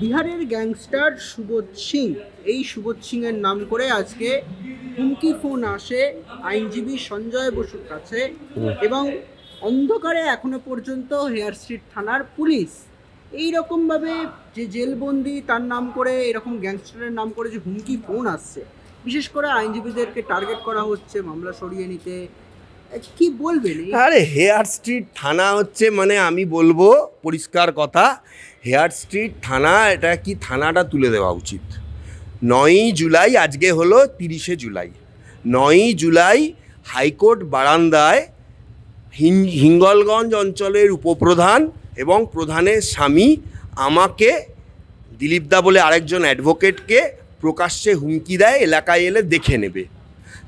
বিহারের গ্যাংস্টার সুবোধ সিং। এই সুবোধ সিংয়ের নাম করে আজকে হুমকি ফোন আসে আইনজীবী সঞ্জয় বসুর কাছে এবং অন্ধকারে এখনও পর্যন্ত হেয়ার স্ট্রিট থানার পুলিশ। এই রকমভাবে যে জেলবন্দি তার নাম করে এরকম গ্যাংস্টারের নাম করে যে হুমকি ফোন আসছে। বিশেষ করে আইনজীবীদেরকে টার্গেট করা হচ্ছে মামলা সরিয়ে নিতে। কি বলবেন? আরে, হেয়ার স্ট্রিট থানা হচ্ছে মানে আমি বলব, পরিষ্কার কথা, হেয়ার স্ট্রিট থানা, এটা কি থানাটা তুলে দেওয়া উচিত? নয়ই জুলাই, আজকে হলো তিরিশে জুলাই। নয়ই জুলাই, হাইকোর্ট বারান্দায় হিঙ্গলগঞ্জ অঞ্চলের উপপ্রধান এবং প্রধানের স্বামী আমাকে দিলীপদা বলে আরেকজন অ্যাডভোকেটকে প্রকাশ্যে হুমকি দেয়, এলাকায় এলে দেখে নেবে।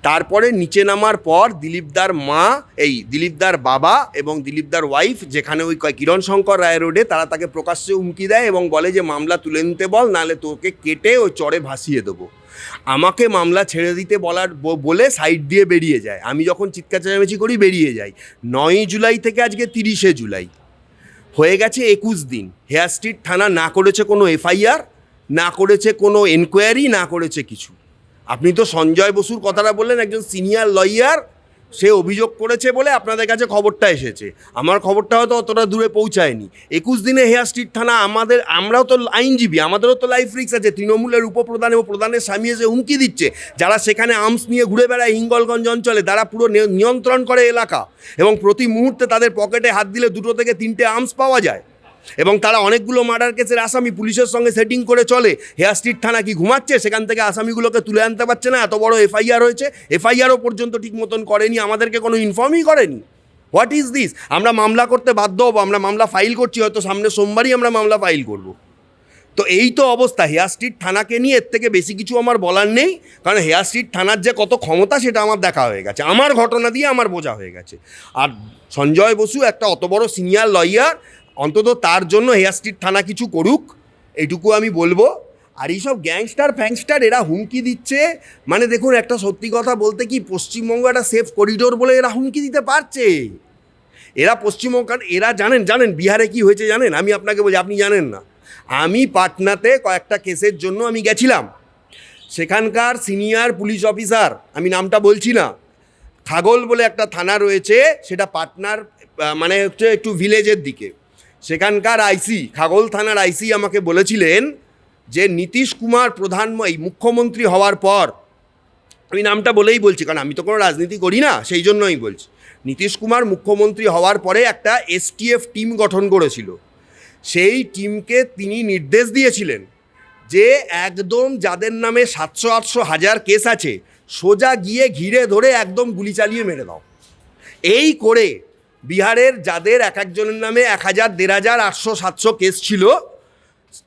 তারপরে নিচে নামার পর দিলীপদার মা, এই দিলীপদার বাবা এবং দিলীপদার ওয়াইফ যেখানে ওই কয়- কিরণ শঙ্কর রায় রোডে তারা তাকে প্রকাশ্যে হুমকি দেয় এবং বলে যে, মামলা তুলে নিতে বল, নাহলে তোকে কেটে ওই চরে ভাসিয়ে দেবো। আমাকে মামলা ছেড়ে দিতে বলার বলে সাইড দিয়ে বেরিয়ে যায়। আমি যখন চিৎকার চেঁচামেচি করি, বেরিয়ে যাই। নয়ই জুলাই থেকে আজকে তিরিশে জুলাই। হয়ে গেছে একুশ দিন। হেয়ার স্ট্রিট থানা না করেছে কোনো এফআইআর, না করেছে কোনো এনকোয়ারি না করেছে কিছু। আপনি তো সঞ্জয় বসুর কথাটা বললেন, একজন সিনিয়র লয়ার সে অভিযোগ করেছে বলে আপনাদের কাছে খবরটা এসেছে। আমার খবরটা হয়তো অতটা দূরে পৌঁছায়নি। একুশ দিনে হেয়ার স্ট্রিট থানা আমাদের, আমরাও তো আইনজীবী, আমাদেরও তো লাইফ রিক্স আছে। তৃণমূলের উপপ্রধান এবং প্রধানের স্বামী এসে হুমকি দিচ্ছে। যারা সেখানে আর্মস নিয়ে ঘুরে বেড়ায় হিঙ্গলগঞ্জ অঞ্চলে, তারা পুরো নিয়ন্ত্রণ করে এলাকা। এবং প্রতি মুহূর্তে তাদের পকেটে হাত দিলে দুটো থেকে তিনটে আর্মস পাওয়া যায়। এবং তারা অনেকগুলো মার্ডার কেসের আসামি পুলিশের সঙ্গে সেটিং করে চলে। হেয়ার স্ট্রিট থানা কি ঘুমাচ্ছে? সেখান থেকে আসামিগুলোকে তুলে আনতে পারছে না। এত বড় এফআইআর হয়েছে। এফআইআরও পর্যন্ত ঠিক মতন করেনি। আমাদেরকে কোনো ইনফর্মই করেনি। হোয়াট ইজ দিস আমরা মামলা করতে বাধ্য হব। আমরা মামলা ফাইল করছি। হয়তো সামনে সোমবারই আমরা মামলা ফাইল করব। তো এই তো অবস্থা। হেয়ার স্ট্রিট থানাকে নিয়ে এর থেকে বেশি কিছু আমার বলার নেই। কারণ হেয়ার স্ট্রিট থানার যে কত ক্ষমতা, সেটা আমার দেখা হয়ে গেছে। আমার ঘটনা দিয়ে আমার বোঝা হয়ে গেছে। আর সঞ্জয় বসু একটা অত বড় সিনিয়র লয়ার অন্তত তার জন্য হেয়ার থানা কিছু করুক, এইটুকু আমি বলব। আর এইসব গ্যাংস্টার, ফ্যাংস্টার, এরা হুমকি দিচ্ছে। মানে দেখুন, একটা সত্যি কথা বলতে কি, পশ্চিমবঙ্গ একটা সেফ করিডোর বলে এরা হুমকি দিতে পারছে। এরা পশ্চিমবঙ্গ এরা জানেন জানেন বিহারে কি হয়েছে জানেন? আমি আপনাকে বলি আপনি জানেন না। আমি পাটনাতে কয়েকটা কেসের জন্য আমি গেছিলাম। সেখানকার সিনিয়র পুলিশ অফিসার, আমি নামটা বলছি না, খাগল বলে একটা থানা রয়েছে, সেটা পাটনার মানে হচ্ছে একটু ভিলেজের দিকে। সেখানকার আইসি, খাগল থানার আইসি আমাকে বলেছিলেন যে নীতিশ কুমার প্রধান এই মুখ্যমন্ত্রী হওয়ার পর, আমি নামটা বলেই বলছি, কারণ আমি তো কোনো রাজনীতি করি না, সেই জন্যই বলছি। নীতিশ কুমার মুখ্যমন্ত্রী হওয়ার পরে একটা এসটিএফ টিম গঠন করেছিল। সেই টিমকে তিনি নির্দেশ দিয়েছিলেন যে একদম যাদের নামে সাতশো, আটশো, হাজার কেস আছে, সোজা গিয়ে ঘিরে ধরে একদম গুলি চালিয়ে মেরে দাও। এই করে বিহারের যাদের এক একজনের নামে এক হাজার, দেড় হাজার, আটশো, সাতশো কেস ছিল,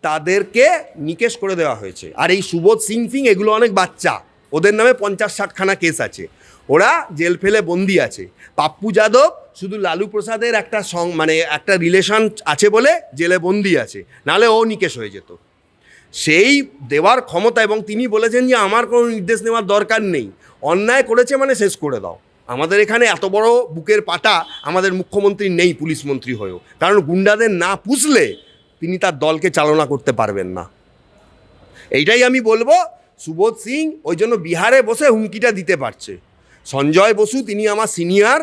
তাদেরকে নিকেশ করে দেওয়া হয়েছে। আর এই সুবোধ সিং ফিং এগুলো অনেক বাচ্চা। ওদের নামে পঞ্চাশ, ষাটখানা কেস আছে। ওরা জেল ফেলে বন্দি আছে। পাপ্পু যাদব শুধু লালু প্রসাদের একটা সং মানে একটা রিলেশন আছে বলে জেলে বন্দি আছে। নাহলে ও নিকেশ হয়ে যেত। সেই দেওয়ার ক্ষমতা এবং তিনি বলেছেন যে, আমার কোনো নির্দেশ নেওয়ার দরকার নেই। অন্যায় করেছে মানে শেষ করে দাও। আমাদের এখানে এত বড় বুকের পাটা আমাদের মুখ্যমন্ত্রী নেই, পুলিশ মন্ত্রী হয়েও। কারণ গুন্ডাদের না পুষলে তিনি তার দলকে চালনা করতে পারবেন না। এইটাই আমি বলব, সুবোধ সিং ওই জন্য বিহারে বসে হুমকিটা দিতে পারছে। সঞ্জয় বসু, তিনি আমার সিনিয়র,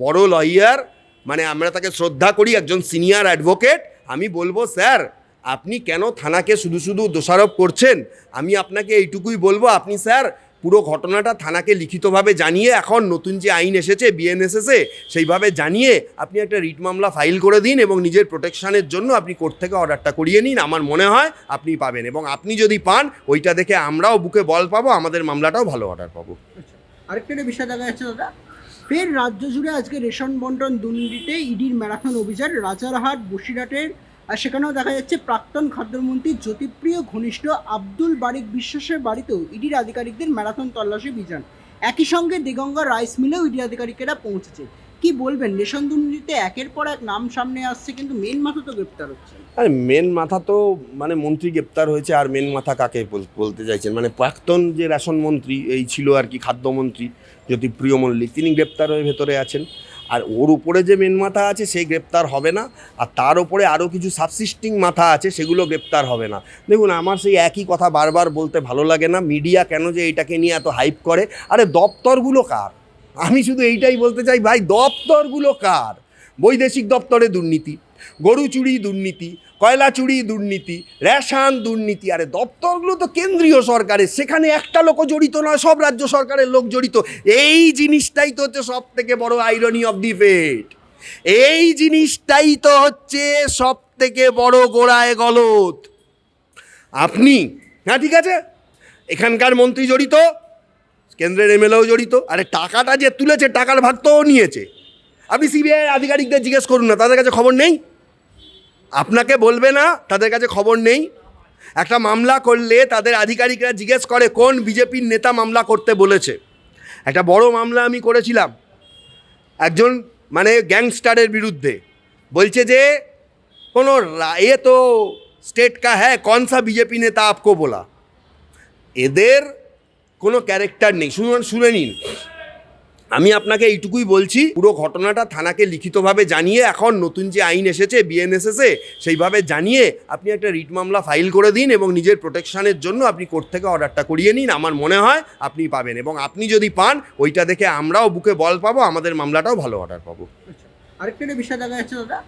বড় লয়ার মানে আমরা তাকে শ্রদ্ধা করি, একজন সিনিয়র অ্যাডভোকেট আমি বলব, স্যার, আপনি কেন থানাকে শুধু শুধু দোষারোপ করছেন? আমি আপনাকে এইটুকুই বলব, আপনি, স্যার পুরো ঘটনাটা থানাকে লিখিতভাবে জানিয়ে এখন নতুন যে আইন এসেছে বিএনএসএসে সেইভাবে জানিয়ে আপনি একটা রিট মামলা ফাইল করে দিন এবং নিজের প্রোটেকশানের জন্য আপনি কোর্ট থেকে অর্ডারটা করিয়ে নিন। আমার মনে হয় আপনি পাবেন এবং আপনি যদি পান ওইটা দেখে আমরাও বুকে বল পাবো আমাদের মামলাটাও ভালো অর্ডার পাবো। আচ্ছা, আরেকটা বিষয় দেখা যাচ্ছে দাদা। ফের রাজ্য জুড়ে আজকে রেশন বন্টন দুর্নীতিতে ইডির ম্যারাথন অভিযান রাজারহাট বসিরহাটের আর সেখানেও দেখা যাচ্ছে প্রাক্তন খাদ্যমন্ত্রী, জ্যোতিপ্রিয় ঘনিষ্ঠ আব্দুল বারিক বিশ্বাসের বাড়িতেও ইডির আধিকারিকদের ম্যারাথন তল্লাশি অভিযান। একই সঙ্গে দিগঙ্গা রাইস মিলেও ইডি আধিকারিকেরা পৌঁছেছে। কি বলবেন? রেশন দুর্নীতিতে একের পর এক নাম সামনে আসছে, কিন্তু মেন মাথা তো গ্রেপ্তার হচ্ছে। আর, মেন মাথা তো মানে মন্ত্রী গ্রেপ্তার হয়েছে, আর মেন মাথা কাকে বল- বলতে চাইছেন? মানে প্রাক্তন যে রেশন মন্ত্রী, এই ছিল আর কি খাদ্যমন্ত্রী জ্যোতিপ্রিয় মল্লিক, তিনি গ্রেপ্তার হয়ে ভেতরে আছেন। আর ওর উপরে যে মেন মাথা আছে সেই গ্রেপ্তার হবে না। আর তার উপরে আরও কিছু সাবসিস্টিং মাথা আছে, সেগুলো গ্রেপ্তার হবে না। দেখুন, আমার সেই একই কথা বারবার বলতে ভালো লাগে না। মিডিয়া কেন যে এটাকে নিয়ে এত হাইপ করে? আরে, দপ্তরগুলো কার? আমি শুধু এইটাই বলতে চাই, ভাই, দপ্তরগুলো কার? বৈদেশিক দপ্তরে দুর্নীতি। গরু চুরি দুর্নীতি, কয়লা চুরি দুর্নীতি, রেশন দুর্নীতি, আরে দপ্তরগুলো তো কেন্দ্রীয় সরকারের, সেখানে একটা লোকও জড়িত নয়, সব রাজ্য সরকারের লোক জড়িত। এই জিনিসটাই তো হচ্ছে সব থেকে বড় আইরনি অফ দি ফেট এই জিনিসটাই তো হচ্ছে সব থেকে বড় গোড়ায় গলত আপনি হ্যাঁ ঠিক আছে? এখানকার মন্ত্রী জড়িত, কেন্দ্রের এমএলএও জড়িত, আরে টাকাটা যে তুলেছে, টাকার ভাগ তো নিয়েছে। আপনি সিবিআই আধিকারিকদের জিজ্ঞেস করুন না, তাদের কাছে খবর নেই? আপনাকে বলবে না, তাদের কাছে খবর নেই। একটা মামলা করলে তাদের আধিকারিকরা জিজ্ঞেস করে, কোন বিজেপির নেতা মামলা করতে বলেছে? একটা বড় মামলা আমি করেছিলাম। একজন মানে গ্যাংস্টারের বিরুদ্ধে। বলছে যে, কোনো এ তো স্টেট কা হ্যাঁ কন সা বিজেপি নেতা আপকো বলা? এদের কোনো ক্যারেক্টার নেই। শুনুন, শুনে নিন। আমি আপনাকে এইটুকুই বলছি, পুরো ঘটনাটা থানাকে লিখিতভাবে জানিয়ে এখন নতুন যে আইন এসেছে বিএনএসএসে সেইভাবে জানিয়ে আপনি একটা রিট মামলা ফাইল করে দিন এবং নিজের প্রোটেকশনের জন্য আপনি কোর্ট থেকে অর্ডারটা করিয়ে নিন। আমার মনে হয় আপনি পাবেন এবং আপনি যদি পান, ওইটা দেখে আমরাও বুকে বল পাবো, আমাদের মামলাটাও ভালো অর্ডার পাবো। আচ্ছা আরেকটা বিষয় দেখা যাচ্ছে দাদা।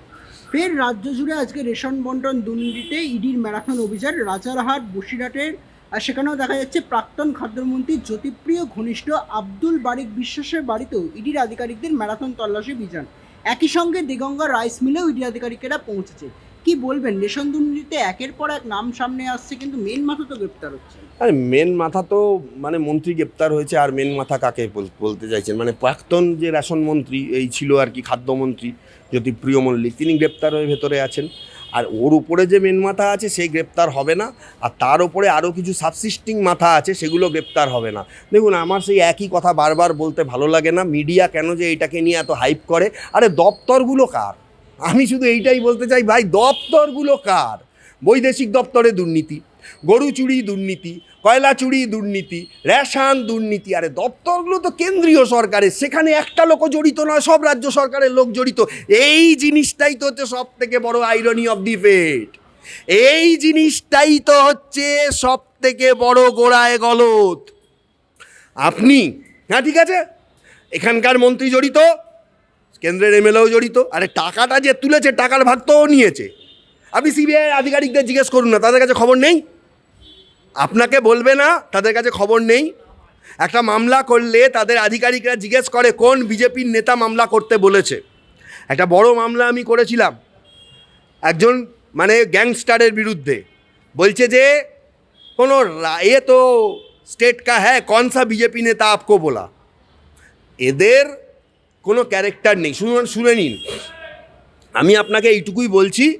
ফের রাজ্য জুড়ে আজকে রেশন বন্টন দুর্নীতিতে ইডির ম্যারাথন অভিযান, রাজারহাট, বসিরহাটের আর সেখানেও দেখা যাচ্ছে প্রাক্তন খাদ্যমন্ত্রী, জ্যোতিপ্রিয় ঘনিষ্ঠ আব্দুল বারিক বিশ্বাসের বাড়িতেও ইডির আধিকারিকদের ম্যারাথন তল্লাশি অভিযান। একই সঙ্গে দিগঙ্গা রাইস মিলেও ইডি আধিকারিকেরা পৌঁছেছে। কি বলবেন? রেশন দুর্নীতিতে একের পর এক নাম সামনে আসছে, কিন্তু মেন মাথা তো গ্রেপ্তার হচ্ছে। আরে মেন মাথা তো মানে মন্ত্রী গ্রেপ্তার হয়েছে, আর মেন মাথা কাকে বল- বলতে চাইছেন? মানে প্রাক্তন যে রেশন মন্ত্রী, এই ছিল আর কি খাদ্যমন্ত্রী জ্যোতিপ্রিয় মল্লিক, তিনি গ্রেপ্তার হয়ে ভেতরে আছেন। আর ওর উপরে যে মেন মাথা আছে, সেই গ্রেপ্তার হবে না। আর তার উপরে আরও কিছু সাবসিস্টিং মাথা আছে, সেগুলো গ্রেপ্তার হবে না। দেখুন, আমার সেই একই কথা বারবার বলতে ভালো লাগে না। মিডিয়া কেন যে এটাকে নিয়ে এত হাইপ করে? আরে, দপ্তরগুলো কার? আমি শুধু এইটাই বলতে চাই, ভাই, দপ্তরগুলো কার? বৈদেশিক দপ্তরে দুর্নীতি। গরু চুরি দুর্নীতি, কয়লা চুরি দুর্নীতি, রেশন দুর্নীতি, আরে দপ্তরগুলো তো কেন্দ্রীয় সরকারের, সেখানে একটা লোকও জড়িত নয়, সব রাজ্য সরকারের লোক জড়িত। এই জিনিসটাই তো হচ্ছে সব থেকে বড় আইরনি অফ দি ফেট এই জিনিসটাই তো হচ্ছে সব থেকে বড় গোড়ায় গলত আপনি হ্যাঁ ঠিক আছে? এখানকার মন্ত্রী জড়িত, কেন্দ্রের এমএলএও জড়িত, আরে টাকাটা যে তুলেছে, টাকার ভাগ তো নিয়েছে। আপনি সিবিআই আধিকারিকদের জিজ্ঞেস করুন না, তাদের কাছে খবর নেই? আপনাকে বলবে না, তাদের কাছে খবর নেই। একটা মামলা করলে তাদের আধিকারিকরা জিজ্ঞেস করে, কোন বিজেপির নেতা মামলা করতে বলেছে? একটা বড় মামলা আমি করেছিলাম। একজন মানে গ্যাংস্টারের বিরুদ্ধে। বলছে যে, কোনো এ তো স্টেট কা হ্যাঁ কন সা বিজেপি নেতা আপকো বলা? এদের কোনো ক্যারেক্টার নেই। শুনুন, শুনে নিন। আমি আপনাকে এইটুকুই বলছি,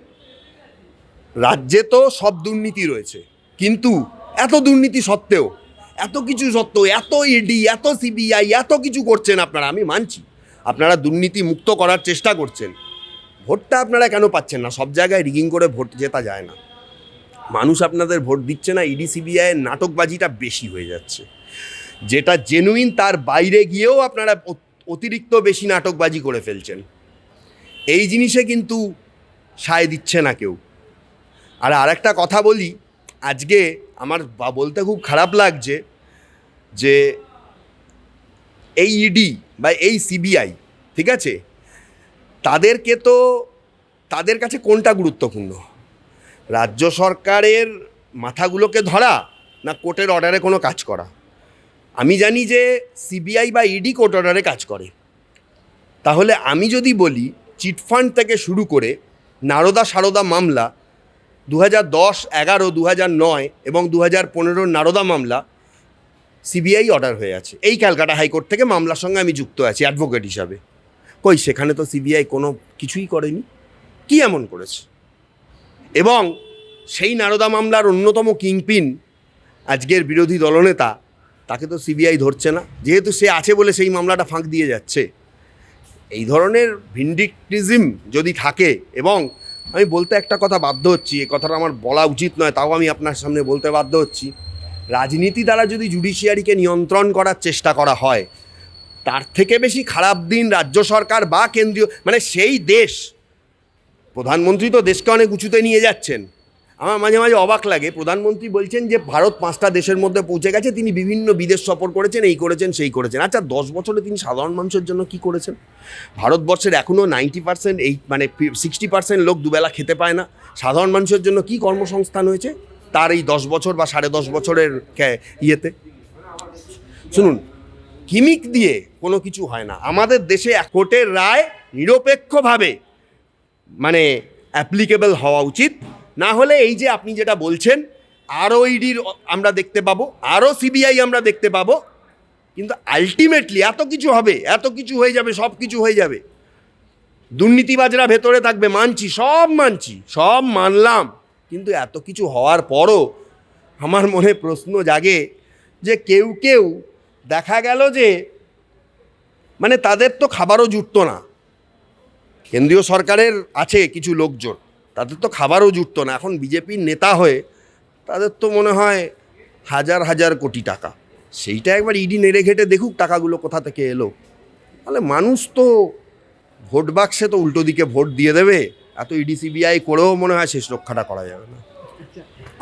রাজ্যে তো সব দুর্নীতি রয়েছে। কিন্তু এত দুর্নীতি সত্ত্বেও, এত কিছু সত্ত্বেও, এত ইডি এত সিবিআই এত কিছু করছেন আপনারা, আমি মানছি। আপনারা দুর্নীতি মুক্ত করার চেষ্টা করছেন। ভোটটা আপনারা কেন পাচ্ছেন না? সব জায়গায় রিগিং করে ভোট জেতা যায় না। মানুষ আপনাদের ভোট দিচ্ছে না ইডি সিবিআইয়ের নাটকবাজিটা বেশি হয়ে যাচ্ছে। যেটা জেনুইন তার বাইরে গিয়েও আপনারা অতিরিক্ত বেশি নাটকবাজি করে ফেলছেন। এই জিনিসে কিন্তু সায় দিচ্ছে না কেউ। আর আরেকটা কথা বলি আজকে আমার বলতে খুব খারাপ লাগছে যে এই ইডি বা এই সিবিআই ঠিক আছে? তাদেরকে তো, তাদের কাছে কোনটা গুরুত্বপূর্ণ? রাজ্য সরকারের মাথাগুলোকে ধরা না কোর্টের অর্ডারে কোনো কাজ করা? আমি জানি যে সিবিআই বা ইডি কোর্ট অর্ডারে কাজ করে। তাহলে আমি যদি বলি, চিটফান্ড থেকে শুরু করে নারদা সারদা মামলা দু হাজার দশ, এগারো দু হাজার নয় এবং দু হাজার পনেরোর নারদা মামলা সিবিআই অর্ডার হয়ে আছে। এই ক্যালকাটা হাইকোর্ট থেকে মামলার সঙ্গে আমি যুক্ত আছি অ্যাডভোকেট হিসাবে। কই, সেখানে তো সিবিআই কোনো কিছুই করেনি? কি এমন করেছে? এবং সেই নারদা মামলার অন্যতম কিংপিন, আজকের বিরোধী দলনেতা, তাকে তো সিবিআই ধরছে না। যেহেতু সে আছে বলে সেই মামলাটা ফাঁক দিয়ে যাচ্ছে। এই ধরনের ভিন্ডিকটিজম যদি থাকে এবং আমি বলতে একটা কথা বাধ্য হচ্ছি, এ কথাটা আমার বলা উচিত নয়, তাও আমি আপনার সামনে বলতে বাধ্য হচ্ছি। রাজনীতি দ্বারা যদি জুডিশিয়ারিকে নিয়ন্ত্রণ করার চেষ্টা করা হয়, তার থেকে বেশি খারাপ দিন রাজ্য সরকার বা কেন্দ্রীয় মানে সেই দেশ, প্রধানমন্ত্রী তো দেশকে অনেক উঁচুতে নিয়ে যাচ্ছেন। আমার মাঝে মাঝে অবাক লাগে। প্রধানমন্ত্রী বলছেন যে, ভারত পাঁচটা দেশের মধ্যে পৌঁছে গেছে, তিনি বিভিন্ন বিদেশ সফর করেছেন, এই করেছেন, সেই করেছেন। আচ্ছা দশ বছরে তিনি সাধারণ মানুষের জন্য কি করেছেন? ভারতবর্ষের এখনও নাইনটি পার্সেন্ট, এই মানে সিক্সটি পার্সেন্ট লোক দুবেলা খেতে পায় না। সাধারণ মানুষের জন্য কি কর্মসংস্থান হয়েছে? তার এই দশ বছর বা সাড়ে দশ বছরের ইয়েতে। শুনুন, কিমিক দিয়ে কোনো কিছু হয় না। আমাদের দেশে কোর্টের রায় নিরপেক্ষভাবে মানে অ্যাপ্লিকেবল হওয়া উচিত। না হলে এই যে আপনি যেটা বলছেন আরও ইডির আমরা দেখতে পাবো, আরও সিবিআই আমরা দেখতে পাবো, কিন্তু আলটিমেটলি এত কিছু হবে, এত কিছু হয়ে যাবে, সব কিছু হয়ে যাবে। দুর্নীতিবাজরা ভেতরে থাকবে, মানছি, সব মানছি, সব মানলাম, কিন্তু এত কিছু হওয়ার পরও আমার মনে প্রশ্ন জাগে যে কেউ কেউ দেখা গেল যে মানে তাদের তো খাবারও জুটতো না। কেন্দ্রীয় সরকারের আছে কিছু লোকজন তাদের তো খাবারও জুটতো না। এখন বিজেপির নেতা হয়ে তাদের তো মনে হয় হাজার হাজার কোটি টাকা। সেইটা একবার ইডি নেড়ে ঘেটে দেখুক টাকাগুলো কোথা থেকে এলো। তাহলে মানুষ তো ভোট বাক্সে তো উল্টো দিকে ভোট দিয়ে দেবে। এত ইডি, সিবিআই করেও মনে হয় শেষ রক্ষাটা করা যাবে না।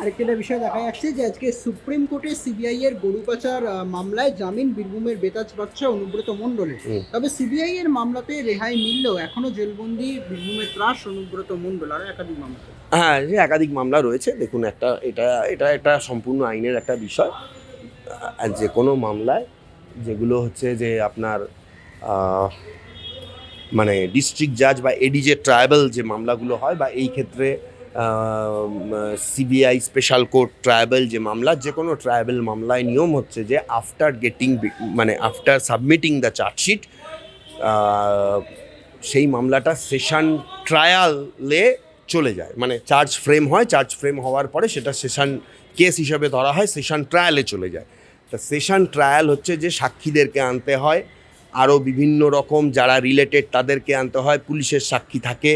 আরেকটা বিষয় দেখা যাচ্ছে যে আজকে সুপ্রিম কোর্টে সিবিআই এর গরু পাচার মামলায় জামিন বীরভূমের বেতাজ বাচ্চা অনুব্রত মণ্ডলের। তবে সিবিআই এর মামলাতে রেহাই মিললেও এখনও জেলবন্দি বীরভূমের ত্রাস অনুব্রত মণ্ডল আর একাধিক মামলা হ্যাঁ যে একাধিক মামলা রয়েছে দেখুন একটা এটা এটা একটা সম্পূর্ণ আইনের একটা বিষয়। যে কোনো মামলায় যেগুলো হচ্ছে যে আপনার মানে ডিস্ট্রিক্ট জাজ বা এডিজে ট্রাইবাল যে মামলাগুলো হয় বা এই ক্ষেত্রে সিবিআই, স্পেশাল কোর্ট ট্রাইবাল যে মামলা, যে কোনো ট্রাইবাল মামলায় নিয়ম হচ্ছে যে আফটার গেটিং মানে after submitting the chargesheet session মামলাটা সেশন ট্রায়ালে চলে যায়। মানে চার্জ ফ্রেম হয় চার্জ ফ্রেম হওয়ার পরে সেটা সেশন কেস হিসাবে ধরা হয় সেশন ট্রায়ালে চলে যায়। তা সেশন ট্রায়াল হচ্ছে যে সাক্ষীদেরকে আনতে হয়, আরও বিভিন্ন রকম যারা রিলেটেড তাদেরকে আনতে হয়, পুলিশের সাক্ষী থাকে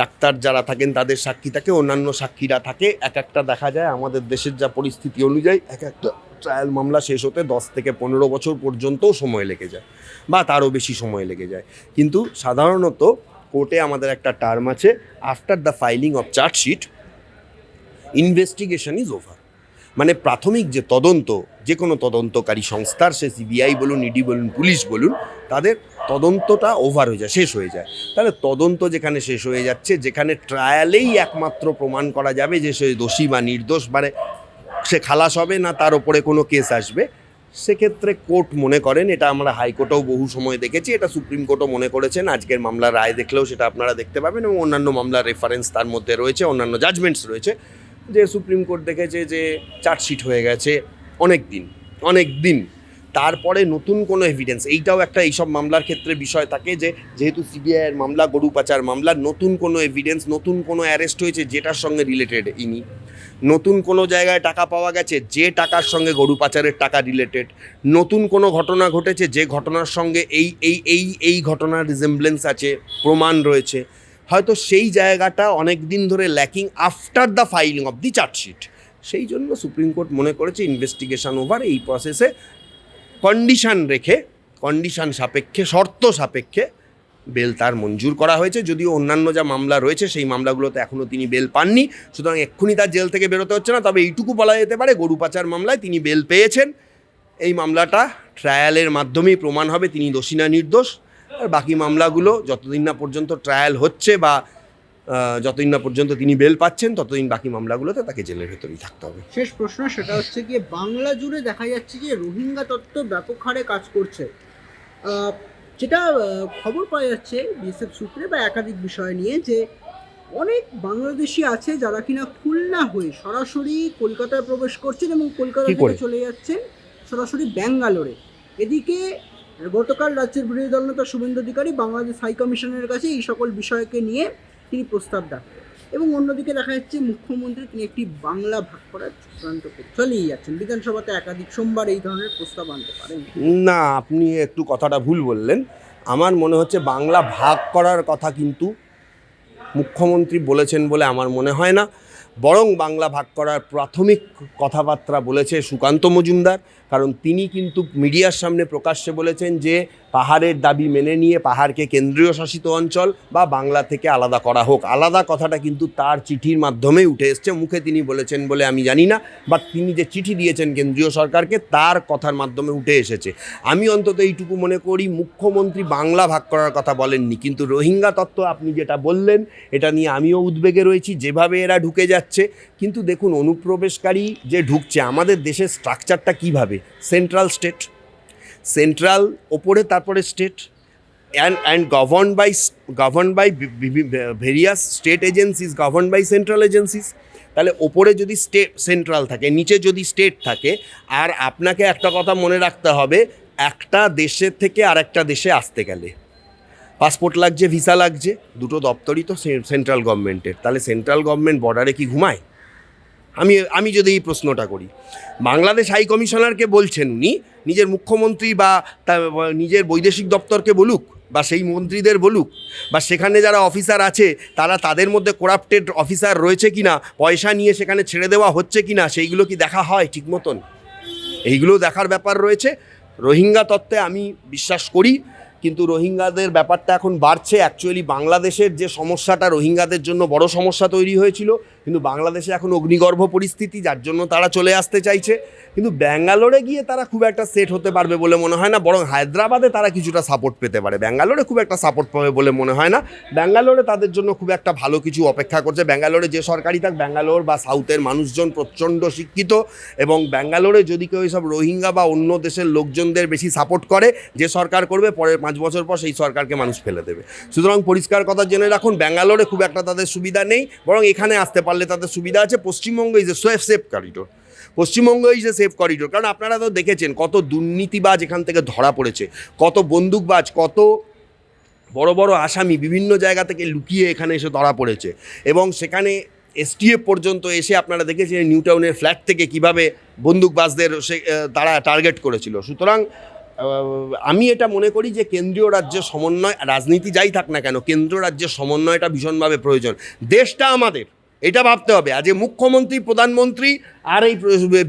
ডাক্তার যারা থাকেন তাদের সাক্ষী থাকে, অন্যান্য সাক্ষীরা থাকে। এক একটা দেখা যায় আমাদের দেশের যা পরিস্থিতি অনুযায়ী এক একটা ট্রায়াল মামলা শেষ হতে দশ থেকে পনেরো বছর পর্যন্তও সময় লেগে যায় বা তারও বেশি সময় লেগে যায়। কিন্তু সাধারণত কোর্টে আমাদের একটা টার্ম আছে after the filing of chargesheet investigation is over মানে প্রাথমিক যে তদন্ত যে কোনো তদন্তকারী সংস্থার, সে সিবিআই বলুন ইডি বলুন, পুলিশ বলুন, তাদের তদন্তটা ওভার হয়ে যায়, শেষ হয়ে যায়। তাহলে তদন্ত যেখানে শেষ হয়ে যাচ্ছে, যেখানে ট্রায়ালেই একমাত্র প্রমাণ করা যাবে যে সে দোষী বা নির্দোষ মানে সে খালাস হবে না তার ওপরে কোনো কেস আসবে। সেক্ষেত্রে কোর্ট মনে করেন, এটা আমরা হাইকোর্টেও বহু সময় দেখেছি, এটা সুপ্রিম কোর্টও মনে করেছেন, আজকের মামলার রায় দেখলেও সেটা আপনারা দেখতে পাবেন এবং অন্যান্য মামলার রেফারেন্স তার মধ্যে রয়েছে, অন্যান্য জাজমেন্টস রয়েছে, যে সুপ্রিম কোর্ট দেখেছে যে চার্জশিট হয়ে গেছে অনেক দিন অনেক দিন। তারপরে নতুন কোনো এভিডেন্স এইটাও একটা এইসব মামলার ক্ষেত্রে বিষয় থাকে যে, যেহেতু সিবিআইয়ের মামলা, গরু পাচার মামলা, নতুন কোনো এভিডেন্স নতুন কোনো অ্যারেস্ট হয়েছে যেটার সঙ্গে রিলেটেড ইনি। নতুন কোনো জায়গায় টাকা পাওয়া গেছে যে টাকার সঙ্গে গরু পাচারের টাকা রিলেটেড নতুন কোনো ঘটনা ঘটেছে যে ঘটনার সঙ্গে এই এই এই এই ঘটনার রিজেম্বলেন্স আছে, প্রমাণ রয়েছে। হয়তো সেই জায়গাটা অনেক দিন ধরে lacking after the filing of the chargesheet সেই জন্য সুপ্রিম কোর্ট মনে করেছে ইনভেস্টিগেশন ওভার এই প্রসেসে কন্ডিশন রেখে কন্ডিশন সাপেক্ষে, শর্ত সাপেক্ষে বেল তার মঞ্জুর করা হয়েছে। যদিও অন্যান্য যা মামলা রয়েছে, সেই মামলাগুলোতে এখনও তিনি বেল পাননি। সুতরাং এক্ষুনি তার জেল থেকে বেরোতে হচ্ছে না। তবে এইটুকু বলা যেতে পারে, গরু পাচার মামলায় তিনি বেল পেয়েছেন। এই মামলাটা ট্রায়ালের মাধ্যমেই প্রমাণ হবে, তিনি দোষী না নির্দোষ। আর বাকি মামলাগুলো যতদিন না পর্যন্ত ট্রায়াল হচ্ছে বা যতদিন না পর্যন্ত তিনি বেল পাচ্ছেন ততদিন বাকি মামলাগুলোতে তাকে জেলের ভেতরেই থাকতে হবে। শেষ প্রশ্ন সেটা হচ্ছে গিয়ে বাংলা জুড়ে দেখা যাচ্ছে যে রোহিঙ্গা তত্ত্ব ব্যাপক হারে কাজ করছে। যেটা খবর পাওয়া যাচ্ছে বিএসএফ সূত্রে বা একাধিক বিষয় নিয়ে যে অনেক বাংলাদেশি আছে যারা কিনা খুলনা হয়ে সরাসরি কলকাতায় প্রবেশ করছেন এবং কলকাতা থেকে চলে যাচ্ছেন সরাসরি ব্যাঙ্গালোরে। এদিকে গতকাল রাজ্যের বিরোধী দলনেতা শুভেন্দু অধিকারী বাংলাদেশ হাই কমিশনের কাছে এই সকল বিষয়কে নিয়ে তিনি প্রস্তাব রাখেন এবং অন্যদিকে দেখা যাচ্ছে, মুখ্যমন্ত্রী তিনি একটি বাংলা ভাগ করার চূড়ান্ত চলেই যাচ্ছেন। বিধানসভাতে একাধিক সোমবার এই ধরনের প্রস্তাব আনতে পারেন। না, আপনি একটু কথাটা ভুল বললেন। আমার মনে হচ্ছে বাংলা ভাগ করার কথা কিন্তু মুখ্যমন্ত্রী বলেছেন বলে আমার মনে হয় না। বরং বাংলা ভাগ করার প্রাথমিক কথাবার্তা বলেছে সুকান্ত মজুমদার। কারণ তিনি কিন্তু মিডিয়ার সামনে প্রকাশ্যে বলেছেন যে পাহাড়ের দাবি মেনে নিয়ে পাহাড়কে কেন্দ্রীয় শাসিত অঞ্চল বা বাংলা থেকে আলাদা করা হোক। আলাদা কথাটা কিন্তু তার চিঠির মাধ্যমেই উঠে এসছে। মুখে তিনি বলেছেন বলে আমি জানি না বাট তিনি যে চিঠি দিয়েছেন কেন্দ্রীয় সরকারকে, তার কথার মাধ্যমে উঠে এসেছে। আমি অন্তত এইটুকু মনে করি, মুখ্যমন্ত্রী বাংলা ভাগ করার কথা বলেননি, কিন্তু রোহিঙ্গা তত্ত্ব আপনি যেটা বললেন, এটা নিয়ে আমিও উদ্বেগে রয়েছি, যেভাবে এরা ঢুকে যাচ্ছে। কিন্তু দেখুন, অনুপ্রবেশকারী যে ঢুকছে, আমাদের দেশের স্ট্রাকচারটা কীভাবে? সেন্ট্রাল স্টেট সেন্ট্রাল ওপরে তারপরে state and and govern by govern by various state agencies govern by central agencies তাহলে ওপরে যদি স্টেট সেন্ট্রাল থাকে, নিচে যদি স্টেট থাকে, আর আপনাকে একটা কথা মনে রাখতে হবে, একটা দেশের থেকে আর একটা দেশে আসতে গেলে। পাসপোর্ট লাগছে, ভিসা লাগছে, দুটো দপ্তরই তো সেন্ট্রাল গভর্নমেন্টের তাহলে সেন্ট্রাল গভর্নমেন্ট বর্ডারে কি ঘুমায়? আমি আমি যদি এই প্রশ্নটা করি, বাংলাদেশ হাই কমিশনারকে বলছেন উনি, নিজের মুখ্যমন্ত্রী বা নিজের বৈদেশিক দপ্তরকে বলুক, বা সেই মন্ত্রীদের বলুক, বা সেখানে যারা অফিসার আছে, তারা তাদের মধ্যে করাপ্টেড অফিসার রয়েছে কি না পয়সা নিয়ে সেখানে ছেড়ে দেওয়া হচ্ছে কি না সেইগুলো কি দেখা হয় ঠিক মতন? এইগুলো দেখার ব্যাপার রয়েছে। রোহিঙ্গা তত্ত্বে আমি বিশ্বাস করি, কিন্তু রোহিঙ্গাদের ব্যাপারটা এখন বাড়ছে। অ্যাকচুয়ালি বাংলাদেশের যে সমস্যাটা, রোহিঙ্গাদের জন্য বড় সমস্যা তৈরি হয়েছিল। কিন্তু বাংলাদেশে এখন অগ্নিগর্ভ পরিস্থিতি, যার জন্য তারা চলে আসতে চাইছে। কিন্তু ব্যাঙ্গালোরে গিয়ে তারা খুব একটা সেট হতে পারবে বলে মনে হয় না, বরং হায়দ্রাবাদে তারা কিছুটা সাপোর্ট পেতে পারে। ব্যাঙ্গালোরে খুব একটা সাপোর্ট পাবে বলে মনে হয় না। ব্যাঙ্গালোরে তাদের জন্য খুব একটা ভালো কিছু অপেক্ষা করছে। ব্যাঙ্গালোরে যে সরকারি থাক, ব্যাঙ্গালোর বা সাউথের মানুষজন প্রচণ্ড শিক্ষিত এবং ব্যাঙ্গালোরে যদি কেউ সব রোহিঙ্গা বা অন্য দেশের লোকজনদের বেশি সাপোর্ট করে, যে সরকার করবে, পরের পাঁচ বছর পর সেই সরকারকে মানুষ ফেলে দেবে। সুতরাং পরিষ্কার কথা জেনে রাখুন, ব্যাঙ্গালোরে খুব একটা তাদের সুবিধা নেই, বরং এখানে আসতে পারলে তাদের সুবিধা আছে, Paschimbanga is a safe safe corridor Paschimbanga is a safe corridor কারণ আপনারা তো দেখেছেন কত দুর্নীতিবাজ এখান থেকে ধরা পড়েছে, কত বন্দুকবাজ, কত বড় বড় আসামি বিভিন্ন জায়গা থেকে লুকিয়ে এখানে এসে ধরা পড়েছে। এবং সেখানে এসটিএফ পর্যন্ত এসে আপনারা দেখেছেন নিউ টাউনের ফ্ল্যাট থেকে কীভাবে বন্দুকবাজদের সে তারা টার্গেট করেছিল। সুতরাং আমি এটা মনে করি যে কেন্দ্রীয় রাজ্যের সমন্বয়, রাজনীতি যাই থাক না কেন কেন্দ্র রাজ্যের সমন্বয়টা ভীষণভাবে প্রয়োজন। দেশটা আমাদের এটা ভাবতে হবে। আজ মুখ্যমন্ত্রী, প্রধানমন্ত্রী আর এই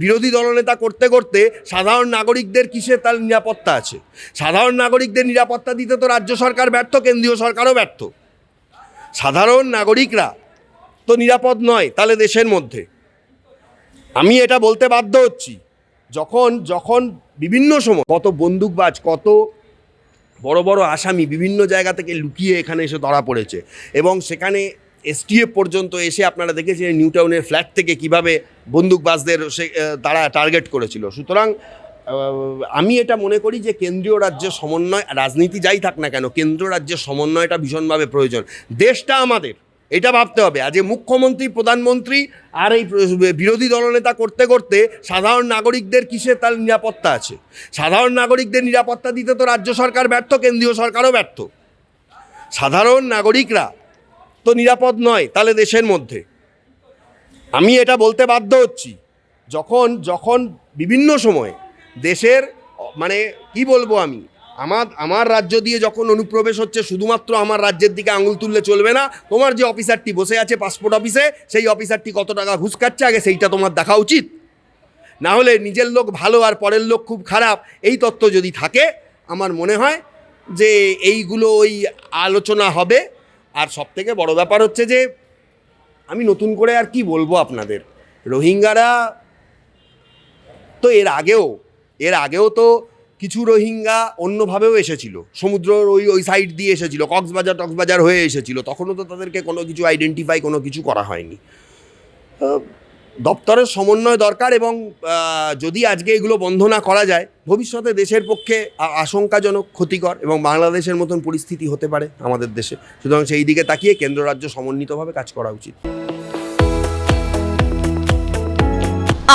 বিরোধী দলনেতা করতে করতে সাধারণ নাগরিকদের কিসে তার নিরাপত্তা আছে? সাধারণ নাগরিকদের নিরাপত্তা দিতে তো রাজ্য সরকার ব্যর্থ, কেন্দ্রীয় সরকারও ব্যর্থ। সাধারণ নাগরিকরা তো নিরাপদ নয় তাহলে দেশের মধ্যে। আমি এটা বলতে বাধ্য হচ্ছি। যখন যখন বিভিন্ন সময় কত বন্দুকবাজ, কত বড় বড় আসামি বিভিন্ন জায়গা থেকে লুকিয়ে এখানে এসে ধরা পড়েছে এবং সেখানে এসটিএফ পর্যন্ত এসে আপনারা দেখেছেন নিউ টাউনের ফ্ল্যাট থেকে কীভাবে বন্দুকবাজদের সে তারা টার্গেট করেছিল। সুতরাং আমি এটা মনে করি যে কেন্দ্রীয় রাজ্যের সমন্বয়, রাজনীতি যাই থাক না কেন, কেন্দ্র রাজ্যের সমন্বয়টা ভীষণভাবে প্রয়োজন। দেশটা আমাদের, এটা ভাবতে হবে। আজ মুখ্যমন্ত্রী, প্রধানমন্ত্রী আর এই বিরোধী দলনেতা করতে করতে সাধারণ নাগরিকদের কিসে তার নিরাপত্তা আছে? সাধারণ নাগরিকদের নিরাপত্তা দিতে তো রাজ্য সরকার ব্যর্থ, কেন্দ্রীয় সরকারও ব্যর্থ। সাধারণ নাগরিকরা তো নিরাপদ নয়, তাহলে দেশের মধ্যে। আমি এটা বলতে বাধ্য হচ্ছি। যখন যখন বিভিন্ন সময় দেশের মানে কি বলব আমি, আমার আমার রাজ্য দিয়ে যখন অনুপ্রবেশ হচ্ছে, শুধুমাত্র আমার রাজ্যের দিকে আঙুল তুললে চলবে না, তোমার যে অফিসারটি বসে আছে পাসপোর্ট অফিসে, সেই অফিসারটি কত টাকা ঘুষ খাচ্ছে, আগে সেইটা তোমার দেখা উচিত। না হলে নিজের লোক ভালো আর পরের লোক খুব খারাপ, এই তত্ত্ব যদি থাকে, আমার মনে হয় যে এইগুলো ওই আলোচনা হবে। আর সব থেকে বড়ো ব্যাপার হচ্ছে যে, আমি নতুন করে আর কি বলব আপনাদের? রোহিঙ্গারা তো এর আগেও এর আগেও তো কিছু রোহিঙ্গা অন্যভাবেও এসেছিল। সমুদ্রর ওই ওই সাইড দিয়ে এসেছিল, কক্সবাজার টক্সবাজার হয়ে এসেছিল। তখনও তো তাদেরকে কোনো কিছু আইডেন্টিফাই কোনো কিছু করা হয়নি। দপ্তরের সমন্বয় দরকার এবং যদি আজকে এগুলো বন্ধ না করা যায়, ভবিষ্যতে দেশের পক্ষে আশঙ্কাজনক, ক্ষতিকর এবং বাংলাদেশের মতন পরিস্থিতি হতে পারে আমাদের দেশে। সুতরাং সেই দিকে তাকিয়ে কেন্দ্র রাজ্য সমন্বিতভাবে কাজ করা উচিত।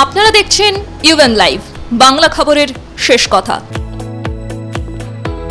আপনারা দেখছেন ইউএন লাইভ বাংলা খবরের শেষ কথা।